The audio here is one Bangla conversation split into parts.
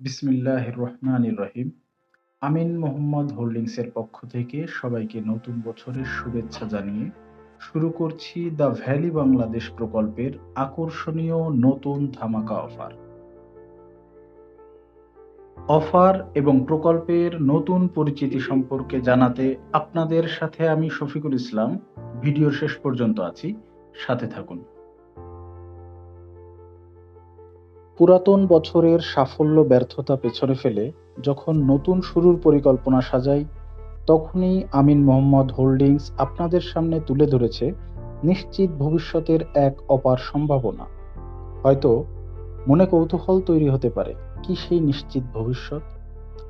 বিসমিল্লাহির রহমানির রহিম আমিন মোহাম্মদ হোল্ডিংসের পক্ষ থেকে সবাইকে নতুন বছরের শুভেচ্ছা জানিয়ে শুরু করছি দ্য ভ্যালি বাংলাদেশ প্রকল্পের আকর্ষণীয় নতুন ধামাকা অফার। অফার এবং প্রকল্পের নতুন পরিচিতি সম্পর্কে জানাতে আপনাদের সাথে আমি শফিকুল ইসলাম। ভিডিও শেষ পর্যন্ত আছি। সাথে থাকুন। পুরাতন বছরের সাফল্য ব্যর্থতা পেছনে ফেলে যখন নতুন শুরুর পরিকল্পনা সাজাই, তখনই আমিন মোহাম্মদ হোল্ডিংস আপনাদের সামনে তুলে ধরেছে নিশ্চিত ভবিষ্যতের এক অপার সম্ভাবনা। হয়তো মনে কৌতূহল তৈরি হতে পারে, কি সেই নিশ্চিত ভবিষ্যৎ?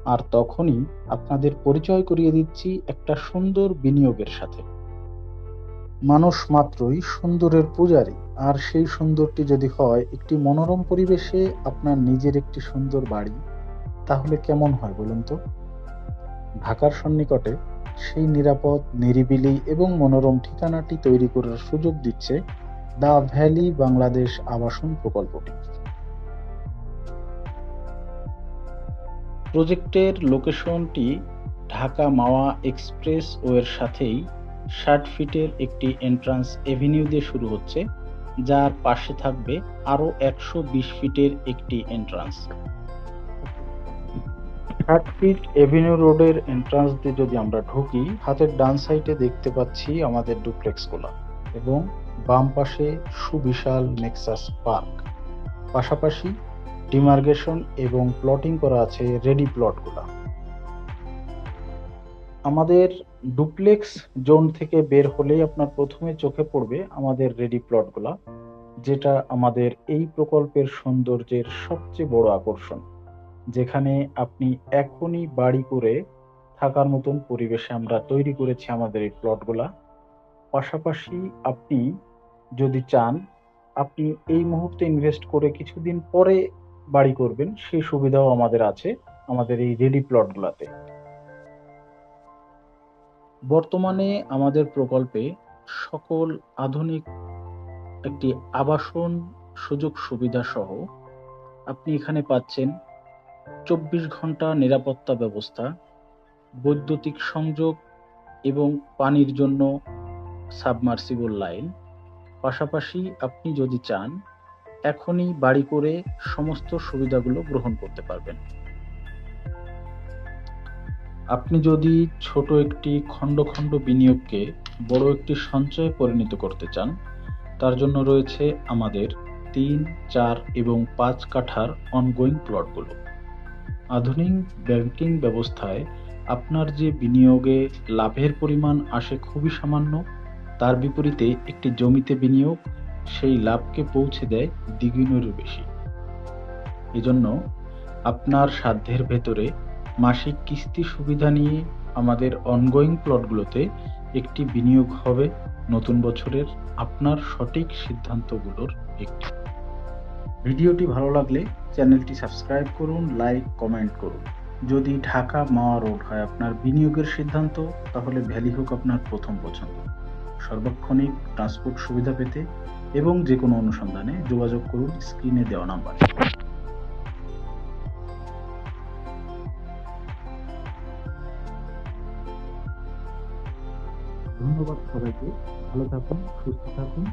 আর তখনই আপনাদের পরিচয় করিয়ে দিচ্ছি একটা সুন্দর বিনিয়োগের সাথে। মানুষ মাত্রই সুন্দরের পূজারী। আর সেই সুন্দরটি যদি হয়, একটি মনোরম পরিবেশে আপনার নিজের একটি সুন্দর বাড়ি, তাহলে কেমন হয় বলুন তো? ঢাকার সন্নিকটে সেই নিরাপদ, নিরিবিলি এবং মনোরম ঠিকানাটি তৈরি করার সুযোগ দিচ্ছে দ্য ভ্যালি বাংলাদেশ আবাসন প্রকল্পটি। প্রজেক্টের লোকেশনটি ঢাকা মাওয়া এক্সপ্রেস ওয়ের সাথেই ষাট ফিটের একটি এন্ট্রান্স এভিনিউ দিয়ে শুরু হচ্ছে, যার পাশে থাকবে আরও একশো বিশ ফিটের একটি এন্ট্রান্স। ষাট ফিট এভিনিউ রোডের এন্ট্রান্স দিয়ে যদি আমরা ঢুকি, হাতের ডান সাইডে দেখতে পাচ্ছি আমাদের ডুপ্লেক্সগুলো এবং বাম পাশে সুবিশাল নেক্সাস পার্ক। পাশাপাশি ডিমার্গেশন এবং প্লটিং করা আছে রেডি প্লটগুলা। আমাদের ডুপ্লেক্স জোন থেকে বের হলেই আপনার প্রথমে চোখে পড়বে আমাদের রেডি প্লটগুলা যেটা আমাদের এই প্রকল্পের সৌন্দর্যের সবচেয়ে বড় আকর্ষণ, যেখানে আপনি এখনই বাড়ি করে থাকার মতন পরিবেশে আমরা তৈরি করেছি আমাদের এই প্লটগুলা পাশাপাশি আপনি যদি চান, আপনি এই মুহূর্তে ইনভেস্ট করে কিছুদিন পরে বাড়ি করবেন সেই সুবিধাও আমাদের আছে, আমাদের এই রেডি প্লটগুলাতে বর্তমানে আমাদের প্রকল্পে সকল আধুনিক একটি আবাসন সুযোগ সুবিধা সহ আপনি এখানে পাচ্ছেন চব্বিশ ঘণ্টা নিরাপত্তা ব্যবস্থা, বৈদ্যুতিক সংযোগ এবং পানির জন্য সাবমার্সিবল লাইন। পাশাপাশি আপনি যদি চান, এখনই বাড়ি করে সমস্ত সুবিধাগুলো গ্রহণ করতে পারবেন। আপনি যদি ছোট একটি খণ্ড খণ্ড বিনিয়োগকে বড় একটি সঞ্চয়ে পরিণত করতে চান, তার জন্য রয়েছে আমাদের তিন, চার এবং পাঁচ কাঠার অনগোয়িং প্লটগুলো আধুনিক ব্যাংকিং ব্যবস্থায় আপনার যে বিনিয়োগে লাভের পরিমাণ আসে খুবই সামান্য, তার বিপরীতে একটি জমিতে বিনিয়োগ, সেই লাভকে পৌঁছে দেয় দ্বিগুণেরও বেশি। এজন্য আপনার সাধ্যের ভেতরে মাসিক কিস্তি সুবিধা নিয়ে আমাদের অনগোয়িং প্লটগুলোতে একটি বিনিয়োগ হবে নতুন বছরের আপনার সঠিক সিদ্ধান্তগুলোর একটি। ভিডিওটি ভালো লাগলে চ্যানেলটি সাবস্ক্রাইব করুন, লাইক, কমেন্ট করুন। যদি ঢাকা মাওয়া রোড হয় আপনার বিনিয়োগের সিদ্ধান্ত, তাহলে ভ্যালি হোক আপনার প্রথম পছন্দ। সর্বক্ষণিক ট্রান্সপোর্ট সুবিধা পেতে এবং যে কোনো অনুসন্ধানে যোগাযোগ করুন স্ক্রিনে দেওয়া নাম্বারে। ধন্যবাদ সবাইকে। ভালো থাকুন সুস্থ থাকুন